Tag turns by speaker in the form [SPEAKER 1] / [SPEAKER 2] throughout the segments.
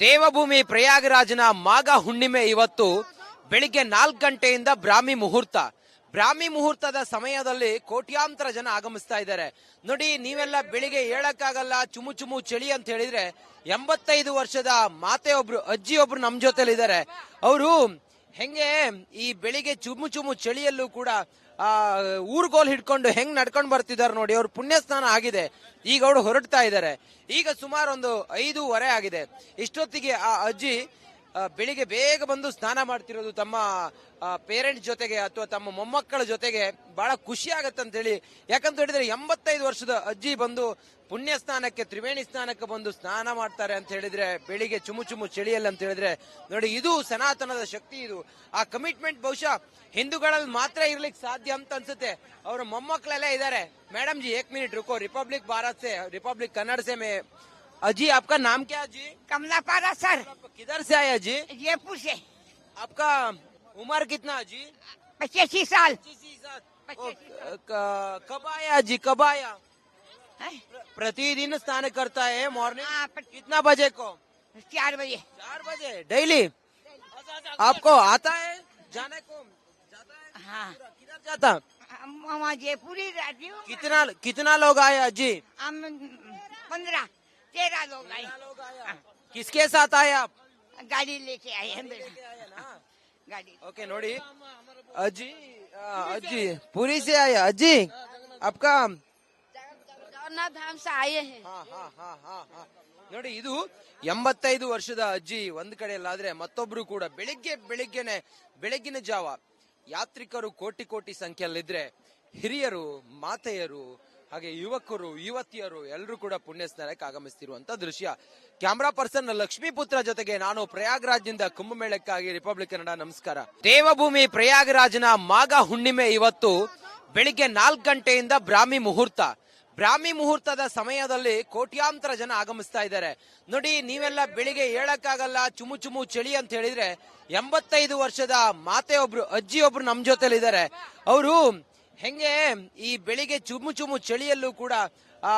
[SPEAKER 1] ದೇವಭೂಮಿ ಪ್ರಯಾಗರಾಜನ ಮಾಘ ಹುಣ್ಣಿಮೆ ಇವತ್ತು ಬೆಳಿಗ್ಗೆ ನಾಲ್ಕು ಗಂಟೆಯಿಂದ ಬ್ರಾಹ್ಮಿ ಮುಹೂರ್ತ. ಬ್ರಾಹ್ಮಿ ಮುಹೂರ್ತದ ಸಮಯದಲ್ಲಿ ಕೋಟ್ಯಾಂತರ ಜನ ಆಗಮಿಸ್ತಾ ಇದ್ದಾರೆ. ನೋಡಿ, ನೀವೆಲ್ಲ ಬೆಳಿಗ್ಗೆ ಹೇಳಕ್ಕಾಗಲ್ಲ, ಚುಮು ಚುಮು ಚಳಿ ಅಂತ ಹೇಳಿದ್ರೆ ಎಂಬತ್ತೈದು ವರ್ಷದ ಮಾತೆ ಒಬ್ರು ಅಜ್ಜಿ ಒಬ್ರು ನಮ್ ಜೊತೆಲಿ ಇದ್ದಾರೆ ಅವರು ಹೆಂಗೆ ಈ ಬೆಳಿಗ್ಗೆ ಚುಮು ಚುಮು ಚಳಿಯಲ್ಲೂ ಕೂಡ ಆ ಊರ್ಗೋಲ್ ಹಿಡ್ಕೊಂಡು ಹೆಂಗ್ ನಡ್ಕೊಂಡು ಬರ್ತಿದ್ದಾರೆ ನೋಡಿ, ಅವ್ರ ಪುಣ್ಯ ಸ್ನಾನ ಆಗಿದೆ. ಈಗ ಅವ್ರು ಹೊರಡ್ತಾ ಇದ್ದಾರೆ ಈಗ ಸುಮಾರು ಒಂದು ಐದೂವರೆ ಆಗಿದೆ. ಇಷ್ಟೊತ್ತಿಗೆ ಆ ಅಜ್ಜಿ ಬೆಳಿಗ್ಗೆ ಬೇಗ ಬಂದು ಸ್ನಾನ ಮಾಡ್ತಿರೋದು ತಮ್ಮ ಪೇರೆಂಟ್ಸ್ ಜೊತೆಗೆ ಅಥವಾ ತಮ್ಮ ಮೊಮ್ಮಕ್ಕಳ ಜೊತೆಗೆ ಬಹಳ ಖುಷಿ ಹೇಳಿ ಯಾಕಂತ ಹೇಳಿದ್ರೆ ಎಂಬತ್ತೈದು ವರ್ಷದ ಅಜ್ಜಿ ಬಂದು ಪುಣ್ಯ ಸ್ನಾನಕ್ಕೆ, ತ್ರಿವೇಣಿ ಸ್ನಾನಕ್ಕೆ ಬಂದು ಸ್ನಾನ ಮಾಡ್ತಾರೆ ಅಂತ ಹೇಳಿದ್ರೆ, ಬೆಳಿಗ್ಗೆ ಚುಮು ಚುಮು ಚಳಿಯಲ್ಲ ಅಂತ ಹೇಳಿದ್ರೆ, ನೋಡಿ ಇದು ಸನಾತನದ ಶಕ್ತಿ ಇದು. ಆ ಕಮಿಟ್ಮೆಂಟ್ ಬಹುಶಃ ಹಿಂದೂಗಳಲ್ಲಿ ಮಾತ್ರ ಇರ್ಲಿಕ್ಕೆ ಸಾಧ್ಯ ಅಂತ ಅನ್ಸುತ್ತೆ. ಅವರ ಮೊಮ್ಮಕ್ಕಳೆಲ್ಲ ಇದ್ದಾರೆ. ಮೇಡಮ್ ಜಿ ಏಕ್ ಮಿನಿಟ್ ರುಕೋ. ರಿಪಬ್ಲಿಕ್ ಭಾರತ ಸೇ ರಿಪಬ್ಲಿಕ್ ಕನ್ನಡ ಸೇಮೆ अजी आपका नाम क्या अजी?
[SPEAKER 2] कमला पारा सर।
[SPEAKER 1] किधर से आए अजी?
[SPEAKER 2] जयपुर से।
[SPEAKER 1] आपका उम्र कितना अजी?
[SPEAKER 2] पचासी साल।
[SPEAKER 1] कब आया अजी? कब आया? प्रतिदिन स्नान करता है मॉर्निंग
[SPEAKER 2] हाँ,
[SPEAKER 1] कितना बजे को?
[SPEAKER 2] चार बजे।
[SPEAKER 1] चार बजे? डेली आपको आता है जाने को? जाता है?
[SPEAKER 2] हाँ।
[SPEAKER 1] किधर जाता?
[SPEAKER 2] हम जयपुर ही रहती
[SPEAKER 1] कितना कितना लोग आए अजी?
[SPEAKER 2] हम पंद्रह। तेरह लोग आए
[SPEAKER 1] लोग आया किसके साथ आए आप
[SPEAKER 2] गाड़ी लेके आए हैं बेटा गाड़ी
[SPEAKER 1] ओके ನೋಡಿ ಅಜ್ಜಿ ಆ, ಅಜ್ಜಿ ಪುರಿ से आया अज्जी आपका
[SPEAKER 3] जगन्नाथ धाम से आए हैं
[SPEAKER 1] ಹಾ, ಹಾ, ಹಾ, ಹಾ, ಹಾ. ನೋಡಿ ಇದು ಎಂಬತ್ತೈದು ವರ್ಷದ ಅಜ್ಜಿ ಒಂದ್ ಕಡೆಯಲ್ಲಾದ್ರೆ ಮತ್ತೊಬ್ರು ಕೂಡ ಬೆಳಿಗ್ಗೆ ಬೆಳಿಗ್ಗೆನೆ ಬೆಳಗಿನ ಜಾವ ಯಾತ್ರಿಕರು ಕೋಟಿ ಕೋಟಿ ಸಂಖ್ಯೆಯಲ್ಲಿದ್ರೆ ಹಿರಿಯರು ಮಾತೆಯರು ಹಾಗೆ ಯುವಕರು, ಯುವತಿಯರು ಎಲ್ಲರೂ ಕೂಡ ಪುಣ್ಯ ಸ್ನಾನಕ್ಕೆ ಆಗಮಿಸ್ತಿರುವಂತ ದೃಶ್ಯ. ಕ್ಯಾಮ್ರಾ ಪರ್ಸನ್ ಲಕ್ಷ್ಮೀಪುತ್ರ ಜೊತೆಗೆ ನಾನು ಪ್ರಯಾಗ್ರಾಜ್ನಿಂದ ಕುಂಭಮೇಳಕ್ಕಾಗಿ ರಿಪಬ್ಲಿಕ್ ಕನ್ನಡ ನಮಸ್ಕಾರ. ದೇವಭೂಮಿ ಪ್ರಯಾಗರಾಜನ ಮಾಘ ಹುಣ್ಣಿಮೆ ಇವತ್ತು ಬೆಳಿಗ್ಗೆ ನಾಲ್ಕು ಗಂಟೆಯಿಂದ ಬ್ರಾಹ್ಮಿ ಮುಹೂರ್ತ. ಬ್ರಾಹ್ಮಿ ಮುಹೂರ್ತದ ಸಮಯದಲ್ಲಿ ಕೋಟ್ಯಾಂತರ ಜನ ಆಗಮಿಸ್ತಾ ಇದ್ದಾರೆ. ನೋಡಿ, ನೀವೆಲ್ಲ ಬೆಳಿಗ್ಗೆ ಹೇಳಕ್ಕಾಗಲ್ಲ, ಚುಮು ಚುಮು ಚಳಿ ಅಂತ ಹೇಳಿದ್ರೆ ಎಂಬತ್ತೈದು ವರ್ಷದ ಮಾತೆ ಒಬ್ರು ಅಜ್ಜಿ ಒಬ್ರು ನಮ್ ಜೊತೆಲಿದ್ದಾರೆ. ಅವರು ಹೆಂಗೆ ಈ ಬೆಳಿಗ್ಗೆ ಚುಮು ಚುಮು ಚಳಿಯಲ್ಲೂ ಕೂಡ, ಆ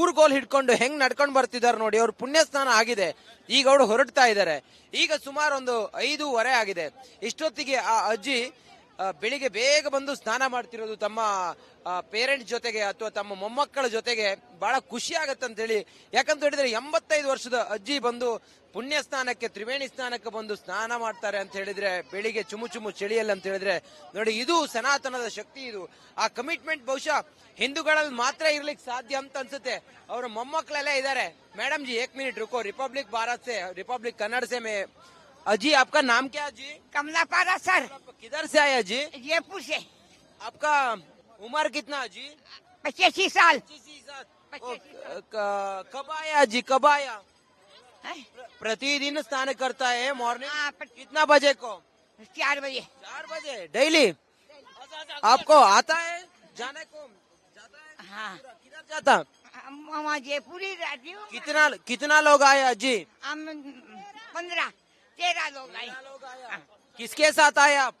[SPEAKER 1] ಊರ್ಗೋಲ್ ಹಿಡ್ಕೊಂಡು ಹೆಂಗ್ ನಡ್ಕೊಂಡು ಬರ್ತಿದ್ದಾರೆ ನೋಡಿ, ಅವ್ರ ಪುಣ್ಯ ಸ್ನಾನ ಆಗಿದೆ. ಈಗ ಅವ್ರು ಹೊರಡ್ತಾ ಇದ್ದಾರೆ ಈಗ ಸುಮಾರು ಒಂದು ಐದೂವರೆ ಆಗಿದೆ. ಇಷ್ಟೊತ್ತಿಗೆ ಆ ಅಜ್ಜಿ ಬೆಳಿಗ್ಗೆ ಬೇಗ ಬಂದು ಸ್ನಾನ ಮಾಡ್ತಿರೋದು ತಮ್ಮ ಪೇರೆಂಟ್ಸ್ ಜೊತೆಗೆ ಅಥವಾ ತಮ್ಮ ಮೊಮ್ಮಕ್ಕಳ ಜೊತೆಗೆ ಬಹಳ ಖುಷಿ ಆಗತ್ತಂತ ಹೇಳಿ. ಯಾಕಂತ ಹೇಳಿದ್ರೆ ಎಂಬತ್ತೈದು ವರ್ಷದ ಅಜ್ಜಿ ಬಂದು ಪುಣ್ಯ ಸ್ನಾನಕ್ಕೆ, ತ್ರಿವೇಣಿ ಸ್ನಾನಕ್ಕೆ ಬಂದು ಸ್ನಾನ ಮಾಡ್ತಾರೆ ಅಂತ ಹೇಳಿದ್ರೆ, ಬೆಳಿಗ್ಗೆ ಚುಮು ಚುಮು ಚಳಿಯಲ್ಲ ಅಂತ ಹೇಳಿದ್ರೆ, ನೋಡಿ ಇದು ಸನಾತನದ ಶಕ್ತಿ ಇದು. ಆ ಕಮಿಟ್ಮೆಂಟ್ ಬಹುಶಃ ಹಿಂದೂಗಳಲ್ಲಿ ಮಾತ್ರ ಇರ್ಲಿಕ್ಕೆ ಸಾಧ್ಯ ಅಂತ ಅನ್ಸುತ್ತೆ. ಅವರ ಮೊಮ್ಮಕ್ಕಳೆಲ್ಲ ಇದ್ದಾರೆ. ಮೇಡಮ್ ಜಿ ಏಕ್ ಮಿನಿಟ್ ರುಕೋ. ರಿಪಬ್ಲಿಕ್ ಭಾರತ್ ಸೇ ರಿಪಬ್ಲಿಕ್ ಕನ್ನಡ ಸೇ ಮೇ अजी आपका नाम क्या अजी?
[SPEAKER 2] कमला पारा सर।
[SPEAKER 1] किधर से आया जी
[SPEAKER 2] जयपुर से।
[SPEAKER 1] आपका उम्र कितना अजी?
[SPEAKER 2] पचासी साल।
[SPEAKER 1] कब आया जी कब आया? प्रतिदिन स्नान करता है मॉर्निंग
[SPEAKER 2] हाँ,
[SPEAKER 1] कितना बजे को?
[SPEAKER 2] चार बजे।
[SPEAKER 1] चार बजे? डेली आपको आता है जाने को? जाता है?
[SPEAKER 2] हाँ।
[SPEAKER 1] किधर जाता?
[SPEAKER 2] वहाँ जयपुर ही।
[SPEAKER 1] कितना कितना लोग आए अजी?
[SPEAKER 2] हम पंद्रह। तेरह लोग आए
[SPEAKER 1] किसके साथ आए आप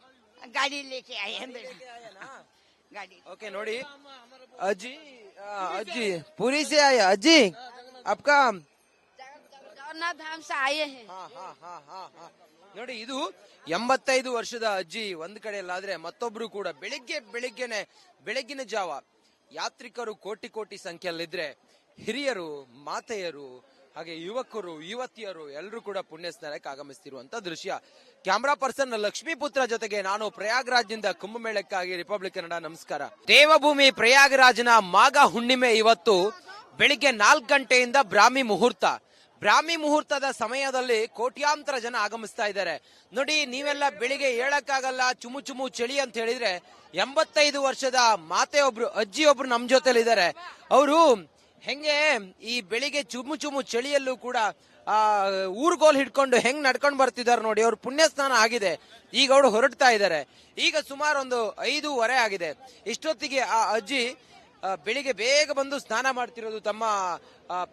[SPEAKER 2] गाड़ी लेके आए हैं बेटा गाड़ी
[SPEAKER 1] ओके ನೋಡಿ ಅಜ್ಜಿ ಆ, ಅಜ್ಜಿ ಪುರಿ से आए अज्जी आपका
[SPEAKER 3] जगन्नाथ धाम से आए हैं
[SPEAKER 1] ಹಾ, ಹಾ, ಹಾ, ಹಾ, ಹಾ. ನೋಡಿ ಇದು ಎಂಬತ್ತೈದು ವರ್ಷದ ಅಜ್ಜಿ ಒಂದ್ ಕಡೆಯಲ್ಲಾದ್ರೆ ಮತ್ತೊಬ್ರು ಕೂಡ ಬೆಳಿಗ್ಗೆ ಬೆಳಿಗ್ಗೆನೆ ಬೆಳಗಿನ ಜಾವ ಯಾತ್ರಿಕರು ಕೋಟಿ ಕೋಟಿ ಸಂಖ್ಯೆಯಲ್ಲಿದ್ರೆ ಹಿರಿಯರು ಮಾತೆಯರು ಹಾಗೆ ಯುವಕರು, ಯುವತಿಯರು ಎಲ್ಲರೂ ಕೂಡ ಪುಣ್ಯ ಸ್ನಾನಕ್ಕೆ ಆಗಮಿಸ್ತಿರುವಂತ ದೃಶ್ಯ. ಕ್ಯಾಮ್ರಾ ಪರ್ಸನ್ ಲಕ್ಷ್ಮೀಪುತ್ರ ಜೊತೆಗೆ ನಾನು ಪ್ರಯಾಗ್ರಾಜ್ನಿಂದ ಕುಂಭಮೇಳಕ್ಕಾಗಿ ರಿಪಬ್ಲಿಕ್ ಕನ್ನಡ ನಮಸ್ಕಾರ. ದೇವಭೂಮಿ ಪ್ರಯಾಗರಾಜನ ಮಾಘ ಹುಣ್ಣಿಮೆ ಇವತ್ತು ಬೆಳಿಗ್ಗೆ ನಾಲ್ಕು ಗಂಟೆಯಿಂದ ಬ್ರಾಹ್ಮಿ ಮುಹೂರ್ತ. ಬ್ರಾಹ್ಮಿ ಮುಹೂರ್ತದ ಸಮಯದಲ್ಲಿ ಕೋಟ್ಯಾಂತರ ಜನ ಆಗಮಿಸ್ತಾ ಇದ್ದಾರೆ. ನೋಡಿ, ನೀವೆಲ್ಲ ಬೆಳಿಗ್ಗೆ ಹೇಳಕ್ಕಾಗಲ್ಲ, ಚುಮು ಚುಮು ಚಳಿ ಅಂತ ಹೇಳಿದ್ರೆ ಎಂಬತ್ತೈದು ವರ್ಷದ ಮಾತೆ ಒಬ್ರು ಅಜ್ಜಿ ಒಬ್ರು ನಮ್ ಜೊತೆಲಿ ಇದ್ದಾರೆ ಅವರು ಹೆಂಗೆ ಈ ಬೆಳಿಗ್ಗೆ ಚುಮು ಚುಮು ಚಳಿಯಲ್ಲೂ ಕೂಡ, ಆ ಊರ್ಗೋಲ್ ಹಿಡ್ಕೊಂಡು ಹೆಂಗ್ ನಡ್ಕೊಂಡು ಬರ್ತಿದ್ದಾರೆ ನೋಡಿ, ಅವ್ರ ಪುಣ್ಯ ಸ್ನಾನ ಆಗಿದೆ. ಈಗ ಅವ್ರು ಹೊರಡ್ತಾ ಇದ್ದಾರೆ ಈಗ ಸುಮಾರು ಒಂದು ಐದೂವರೆ ಆಗಿದೆ. ಇಷ್ಟೊತ್ತಿಗೆ ಆ ಅಜ್ಜಿ ಬೆಳಿಗ್ಗೆ ಬೇಗ ಬಂದು ಸ್ನಾನ ಮಾಡ್ತಿರೋದು ತಮ್ಮ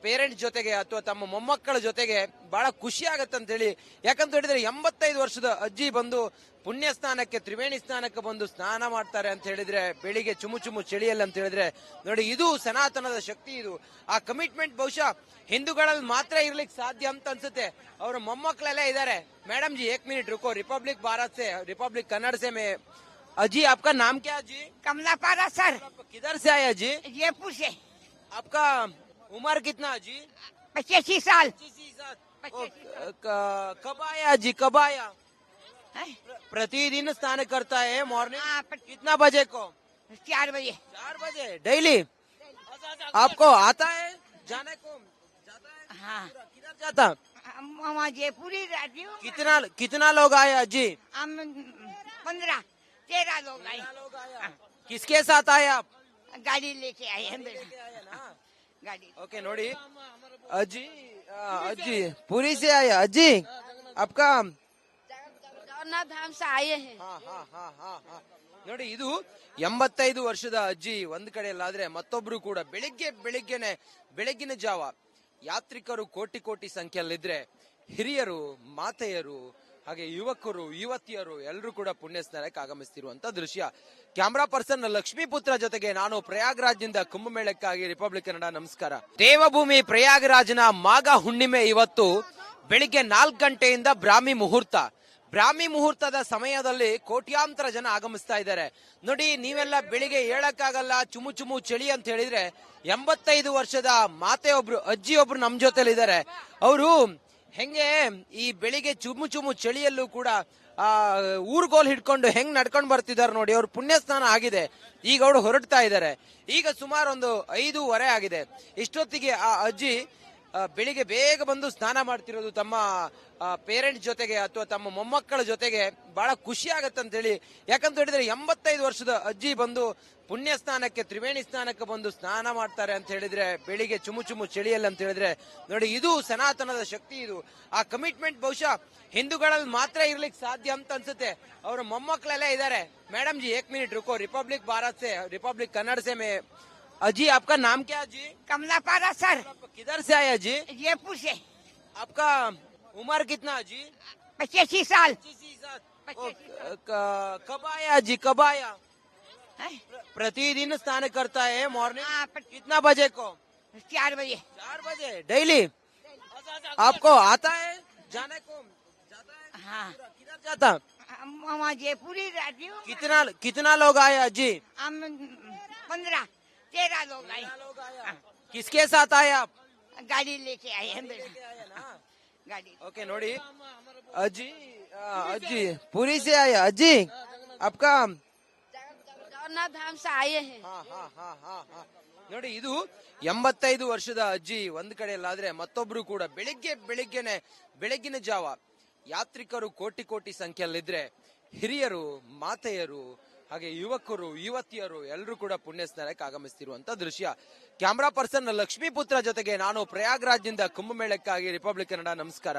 [SPEAKER 1] ಪೇರೆಂಟ್ಸ್ ಜೊತೆಗೆ ಅಥವಾ ತಮ್ಮ ಮೊಮ್ಮಕ್ಕಳ ಜೊತೆಗೆ ಬಹಳ ಖುಷಿ ಆಗತ್ತಂತ ಹೇಳಿ ಯಾಕಂತ ಹೇಳಿದ್ರೆ ಎಂಬತ್ತೈದು ವರ್ಷದ ಅಜ್ಜಿ ಬಂದು ಪುಣ್ಯ ಸ್ನಾನಕ್ಕೆ, ತ್ರಿವೇಣಿ ಸ್ನಾನಕ್ಕೆ ಬಂದು ಸ್ನಾನ ಮಾಡ್ತಾರೆ ಅಂತ ಹೇಳಿದ್ರೆ, ಬೆಳಿಗ್ಗೆ ಚುಮು ಚುಮು ಚಳಿಯಲ್ಲ ಅಂತ ಹೇಳಿದ್ರೆ, ನೋಡಿ ಇದು ಸನಾತನದ ಶಕ್ತಿ ಇದು. ಆ ಕಮಿಟ್ಮೆಂಟ್ ಬಹುಶಃ ಹಿಂದೂಗಳಲ್ಲಿ ಮಾತ್ರ ಇರ್ಲಿಕ್ಕೆ ಸಾಧ್ಯ ಅಂತ ಅನ್ಸುತ್ತೆ. ಅವ್ರ ಮೊಮ್ಮಕ್ಕಳೆಲ್ಲ ಇದ್ದಾರೆ. ಮೇಡಮ್ ಜಿ ಏಕ್ ಮಿನಿಟ್ ರುಕೋ. ರಿಪಬ್ಲಿಕ್ ಭಾರತ್ ಸೇ ರಿಪಬ್ಲಿಕ್ ಕನ್ನಡ ಸೇ ಮೇ अजी आपका नाम क्या अजी?
[SPEAKER 2] कमला पारा सर
[SPEAKER 1] किधर से आए अजी?
[SPEAKER 2] जयपुर से।
[SPEAKER 1] आपका उम्र कितना अजी?
[SPEAKER 2] पचासी साल।
[SPEAKER 1] कब आया अजी? कब आया? प्रतिदिन स्नान करता है मॉर्निंग
[SPEAKER 2] हाँ,
[SPEAKER 1] कितना बजे को?
[SPEAKER 2] चार बजे।
[SPEAKER 1] चार बजे? डेली आपको आता है जाने को? जाता है?
[SPEAKER 2] हाँ।
[SPEAKER 1] किधर जाता?
[SPEAKER 2] जयपुर ही।
[SPEAKER 1] कितना कितना लोग आए अजी?
[SPEAKER 2] हम पंद्रह। तेरह लोग आए
[SPEAKER 1] लोग आया किसके साथ आए आप
[SPEAKER 2] गाड़ी लेके आए हैं बेटा गाड़ी
[SPEAKER 1] ओके ನೋಡಿ ಅಜ್ಜಿ ಆ, ಅಜ್ಜಿ ಪುರಿ से आया ಅಜ್ಜಿ आपका
[SPEAKER 3] जगन्नाथ धाम से आए हैं
[SPEAKER 1] ಹಾ, ಹಾ, ಹಾ, ಹಾ, ಹಾ. ನೋಡಿ ಇದು ಎಂಬತ್ತೈದು ವರ್ಷದ ಅಜ್ಜಿ ಒಂದ್ ಕಡೆಯಲ್ಲಾದ್ರೆ ಮತ್ತೊಬ್ರು ಕೂಡ ಬೆಳಿಗ್ಗೆ ಬೆಳಿಗ್ಗೆನೆ ಬೆಳಗಿನ ಜಾವ ಯಾತ್ರಿಕರು ಕೋಟಿ ಕೋಟಿ ಸಂಖ್ಯೆಯಲ್ಲಿದ್ರೆ ಹಿರಿಯರು ಮಾತೆಯರು ಹಾಗೆ ಯುವಕರು, ಯುವತಿಯರು ಎಲ್ಲರೂ ಕೂಡ ಪುಣ್ಯ ಸ್ನಾನಕ್ಕೆ ಆಗಮಿಸ್ತಿರುವಂತ ದೃಶ್ಯ. ಕ್ಯಾಮರಾ ಪರ್ಸನ್ ಲಕ್ಷ್ಮೀ ಪುತ್ರ ಜೊತೆಗೆ ನಾನು ಪ್ರಯಾಗ್ರಾಜ್ನಿಂದ ಕುಂಭಮೇಳಕ್ಕಾಗಿ ರಿಪಬ್ಲಿಕ್ ಕನ್ನಡ ನಮಸ್ಕಾರ. ದೇವಭೂಮಿ ಪ್ರಯಾಗ್ರಾಜ್ನ ಮಾಘ ಹುಣ್ಣಿಮೆ ಇವತ್ತು ಬೆಳಿಗ್ಗೆ ನಾಲ್ಕು ಗಂಟೆಯಿಂದ ಬ್ರಾಹ್ಮಿ ಮುಹೂರ್ತ. ಬ್ರಾಹ್ಮಿ ಮುಹೂರ್ತದ ಸಮಯದಲ್ಲಿ ಕೋಟ್ಯಾಂತರ ಜನ ಆಗಮಿಸ್ತಾ ಇದ್ದಾರೆ. ನೋಡಿ, ನೀವೆಲ್ಲ ಬೆಳಿಗ್ಗೆ ಹೇಳಕ್ಕಾಗಲ್ಲ, ಚುಮು ಚುಮು ಚಳಿ ಅಂತ ಹೇಳಿದ್ರೆ ಎಂಬತ್ತೈದು ವರ್ಷದ ಮಾತೆ ಒಬ್ರು ಅಜ್ಜಿ ಒಬ್ರು ನಮ್ ಜೊತೆಲಿದ್ದಾರೆ. ಅವರು ಹೆಂಗೆ ಈ ಬೆಳಿಗ್ಗೆ ಚುಮು ಚುಮು ಚಳಿಯಲ್ಲೂ ಕೂಡ, ಆ ಊರ್ಗೋಲ್ ಹಿಡ್ಕೊಂಡು ಹೆಂಗ್ ನಡ್ಕೊಂಡು ಬರ್ತಿದ್ದಾರೆ ನೋಡಿ, ಅವ್ರ ಪುಣ್ಯ ಸ್ನಾನ ಆಗಿದೆ. ಈಗ ಅವರು ಹೊರಡ್ತಾ ಇದ್ದಾರೆ ಈಗ ಸುಮಾರು ಒಂದು ಐದೂವರೆ ಆಗಿದೆ. ಇಷ್ಟೊತ್ತಿಗೆ ಆ ಅಜ್ಜಿ ಬೆಳಿಗ್ಗೆ ಬೇಗ ಬಂದು ಸ್ನಾನ ಮಾಡ್ತಿರೋದು ತಮ್ಮ ಪೇರೆಂಟ್ಸ್ ಜೊತೆಗೆ ಅಥವಾ ತಮ್ಮ ಮೊಮ್ಮಕ್ಕಳ ಜೊತೆಗೆ ಬಹಳ ಖುಷಿ ಆಗತ್ತೆ ಅಂತ ಹೇಳಿ ಯಾಕಂತ ಹೇಳಿದ್ರೆ ಎಂಬತ್ತೈದು ವರ್ಷದ ಅಜ್ಜಿ ಬಂದು ಪುಣ್ಯ ಸ್ನಾನಕ್ಕೆ, ತ್ರಿವೇಣಿ ಸ್ನಾನಕ್ಕೆ ಬಂದು ಸ್ನಾನ ಮಾಡ್ತಾರೆ ಅಂತ ಹೇಳಿದ್ರೆ, ಬೆಳಿಗ್ಗೆ ಚುಮು ಚುಮು ಚಳಿಯಲ್ಲ ಅಂತ ಹೇಳಿದ್ರೆ, ನೋಡಿ ಇದು ಸನಾತನದ ಶಕ್ತಿ ಇದು. ಆ ಕಮಿಟ್ಮೆಂಟ್ ಬಹುಶಃ ಹಿಂದೂಗಳಲ್ಲಿ ಮಾತ್ರ ಇರ್ಲಿಕ್ಕೆ ಸಾಧ್ಯ ಅಂತ ಅನ್ಸುತ್ತೆ. ಅವರ ಮೊಮ್ಮಕ್ಕಳೆಲ್ಲ ಇದ್ದಾರೆ. ಮೇಡಮ್ ಜಿ ಏಕ್ ಮಿನಿಟ್ ರುಕೋ. ರಿಪಬ್ಲಿಕ್ ಭಾರತ ಸೇ ರಿಪಬ್ಲಿಕ್ ಕನ್ನಡ ಸೇಮೆ ಮೇ अजी आपका नाम क्या जी
[SPEAKER 2] कमला पारा सर।
[SPEAKER 1] किधर से आया जी
[SPEAKER 2] जयपुर से।
[SPEAKER 1] आपका उम्र कितना जी
[SPEAKER 2] पचासी साल।
[SPEAKER 1] कब आया जी कब आया? प्रतिदिन स्नान करता है मॉर्निंग
[SPEAKER 2] हाँ,
[SPEAKER 1] कितना बजे को?
[SPEAKER 2] चार बजे।
[SPEAKER 1] चार बजे? डेली आपको आता है जाने को? जाता है?
[SPEAKER 2] हाँ।
[SPEAKER 1] किधर जाता?
[SPEAKER 2] जयपुर ही।
[SPEAKER 1] कितना कितना लोग आए अजी?
[SPEAKER 2] हम पंद्रह। तेरह लोग आए
[SPEAKER 1] लोग आया किसके साथ आए आप
[SPEAKER 2] गाड़ी लेके आए हैं बेटा गाड़ी
[SPEAKER 1] ओके ನೋಡಿ ಅಜ್ಜಿ ಆ, ಅಜ್ಜಿ ಪುರಿ से आया ಅಜ್ಜಿ आपका
[SPEAKER 3] जगन्नाथ धाम से आए हैं
[SPEAKER 1] ಹಾ, ಹಾ, ಹಾ, ಹಾ, ಹಾ. ನೋಡಿ ಇದು ಎಂಬತ್ತೈದು ವರ್ಷದ ಅಜ್ಜಿ ಒಂದ್ ಕಡೆಯಲ್ಲಾದ್ರೆ ಮತ್ತೊಬ್ರು ಕೂಡ ಬೆಳಿಗ್ಗೆ ಬೆಳಿಗ್ಗೆನೆ ಬೆಳಗಿನ ಜಾವ ಯಾತ್ರಿಕರು ಕೋಟಿ ಕೋಟಿ ಸಂಖ್ಯೆಯಲ್ಲಿದ್ರೆ ಹಿರಿಯರು ಮಾತೆಯರು ಹಾಗೆ ಯುವಕರು, ಯುವತಿಯರು ಎಲ್ಲರೂ ಕೂಡ ಪುಣ್ಯ ಸ್ನಾನಕ್ಕೆ ಆಗಮಿಸ್ತಿರುವಂತ ದೃಶ್ಯ. ಕ್ಯಾಮ್ರಾ ಪರ್ಸನ್ ಲಕ್ಷ್ಮೀಪುತ್ರ ಜೊತೆಗೆ ನಾನು ಪ್ರಯಾಗ್ರಾಜ್ನಿಂದ ಕುಂಭಮೇಳಕ್ಕಾಗಿ ರಿಪಬ್ಲಿಕ್ ಕನ್ನಡ ನಮಸ್ಕಾರ.